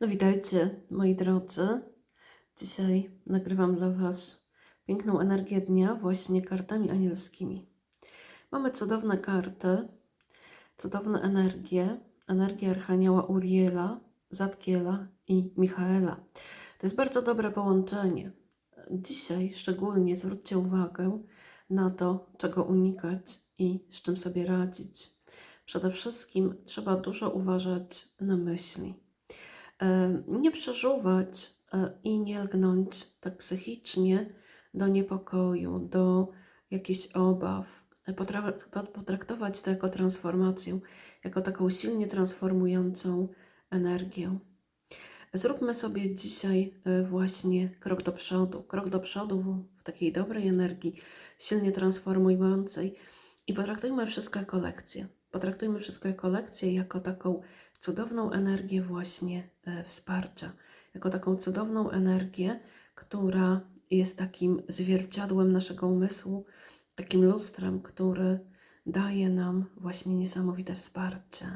No witajcie, moi drodzy. Dzisiaj nagrywam dla Was piękną energię dnia właśnie kartami anielskimi. Mamy cudowne karty, cudowne energie. Energię Archanioła Uriela, Zadkiela i Michaela. To jest bardzo dobre połączenie. Dzisiaj szczególnie zwróćcie uwagę na to, czego unikać i z czym sobie radzić. Przede wszystkim trzeba dużo uważać na myśli nie przeżuwać e, i nie lgnąć tak psychicznie do niepokoju, do jakichś obaw. E, potra- pot- Potraktować to jako transformację, jako taką silnie transformującą energię. Zróbmy sobie dzisiaj e, właśnie krok do przodu, krok do przodu w takiej dobrej energii, silnie transformującej i potraktujmy wszystko jako lekcję. Potraktujmy wszystko jako lekcję, jako taką cudowną energię właśnie e, wsparcia, jako taką cudowną energię, która jest takim zwierciadłem naszego umysłu, takim lustrem, który daje nam właśnie niesamowite wsparcie.